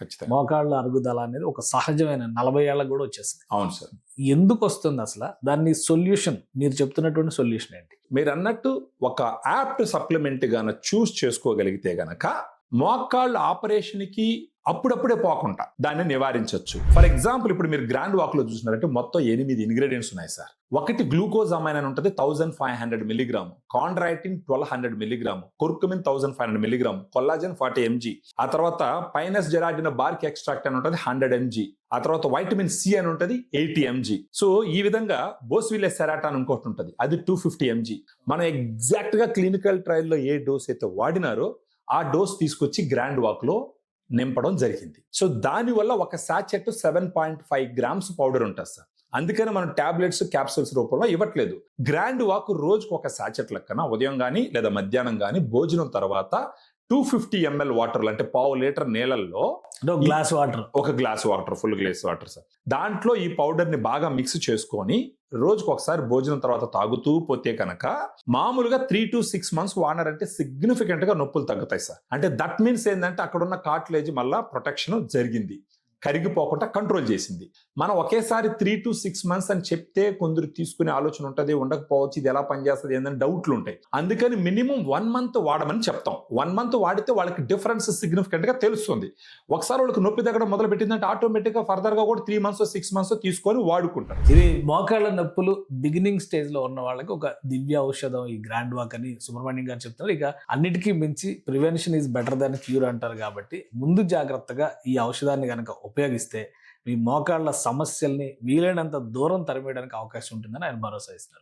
ఖచ్చితంగా. మోకాళ్ళ అరుగుదల అనేది ఒక సహజమైన నలభై ఏళ్ళకు కూడా వచ్చేస్తుంది. అవును సార్. ఎందుకు వస్తుంది అసలు? దాన్ని సొల్యూషన్ మీరు చెప్తున్నటువంటి సొల్యూషన్ ఏంటి? మీరు అన్నట్టు ఒక యాప్ట్ సప్లిమెంట్ గాన చూస్ చేసుకోగలిగితే గనక మోకాళ్ళ ఆపరేషన్కి అప్పుడప్పుడే పోకుండా దాన్ని నివారించవచ్చు ఫర్ ఎగ్జాంపుల్ ఇప్పుడు మీరు గ్రాండ్ వాక్లో చూసినారంటే మొత్తం ఎనిమిది ఇంగ్రీడియంట్స్ ఉన్నాయి సార్. ఒకటి గ్లూకోజ్ అమైన్ అని ఉంటుంది thousand five hundred milligram. Chondroitin twelve hundred milligram. Curcumin thousand five hundred milligram. Collagen forty M G. ఆ తర్వాత పైనస్ జెరాటిన బార్క్ ఎక్స్ట్రాక్ట్ అని ఉంటుంది హండ్రెడ్ ఎంజీ. ఆ తర్వాత వైటమిన్ సి అని ఉంటుంది ఎయిటీ ఎంజీ. సో ఈ విధంగా బోస్విలే సెరాటాన్ ఇంకోటి ఉంటుంది అది టూ ఫిఫ్టీ ఎంజీ. మనం ఎగ్జాక్ట్గా క్లినికల్ ట్రయల్లో ఏ డోస్ అయితే వాడినారో ఆ డోస్ తీసుకొచ్చి గ్రాండ్ వాక్లో నింపడం జరిగింది. సో దానివల్ల ఒక sachet seven point five grams powder ఉంటుంది సార్. అందుకని మనం టాబ్లెట్స్ క్యాప్సూల్స్ రూపంలో ఇవ్వట్లేదు. గ్రాండ్ వాక్ రోజుకు ఒక సాచెట్ లెక్కన ఉదయం కానీ లేదా మధ్యాహ్నం కానీ భోజనం తర్వాత టూ ఫిఫ్టీ ఎంఎల్ వాటర్ అంటే పావు లీటర్ నీళ్ళల్లో గ్లాస్ వాటర్ ఒక glass water full glass water sir. దాంట్లో ఈ పౌడర్ని బాగా మిక్స్ చేసుకొని రోజుకు ఒకసారి భోజనం తర్వాత తాగుతూ పోతే కనుక మామూలుగా త్రీ టు సిక్స్ మంత్స్ వాడినారంటే సిగ్నిఫికెంట్గా నొప్పులు తగ్గుతాయి సార్. అంటే దట్ మీన్స్ ఏంటంటే అక్కడ ఉన్న కాట్లేజ్ మళ్ళా ప్రొటెక్షన్ జరిగింది. కరిగిపోకుండా కంట్రోల్ చేసింది. మనం ఒకేసారి త్రీ టు సిక్స్ మంత్స్ అని చెప్తే కొందరు తీసుకునే ఆలోచన ఉంటుంది ఉండకపోవచ్చు ఇది ఎలా పనిచేస్తుంది ఏందని డౌట్లు ఉంటాయి. అందుకని మినిమం వన్ మంత్ వాడమని చెప్తాం. వన్ మంత్ వాడితే వాళ్ళకి డిఫరెన్స్ సిగ్నిఫికెంట్గా తెలుస్తుంది. ఒకసారి వాళ్ళకి నొప్పి తగ్గడం మొదలు పెట్టిందంటే ఆటోమేటిక్గా ఫర్దర్గా కూడా త్రీ మంత్స్ సిక్స్ మంత్స్ తీసుకొని వాడుకుంటారు. ఇది మోకాళ్ళ నొప్పులు బిగినింగ్ స్టేజ్లో ఉన్న వాళ్ళకి ఒక దివ్య ఔషధం ఈ గ్రాండ్ వాక్ అని సుబ్రహ్మణ్యం గారు చెప్తున్నారు. ఇక అన్నిటికీ మించి prevention is better than cure అంటారు కాబట్టి ముందు జాగ్రత్తగా ఈ ఔషధాన్ని కనుక ఉపయోగిస్తే మీ మోకాళ్ళ సమస్యల్ని వీలైనంత దూరం తరిమేయడానికి అవకాశం ఉంటుందని ఆయన భరోసా ఇస్తున్నారు.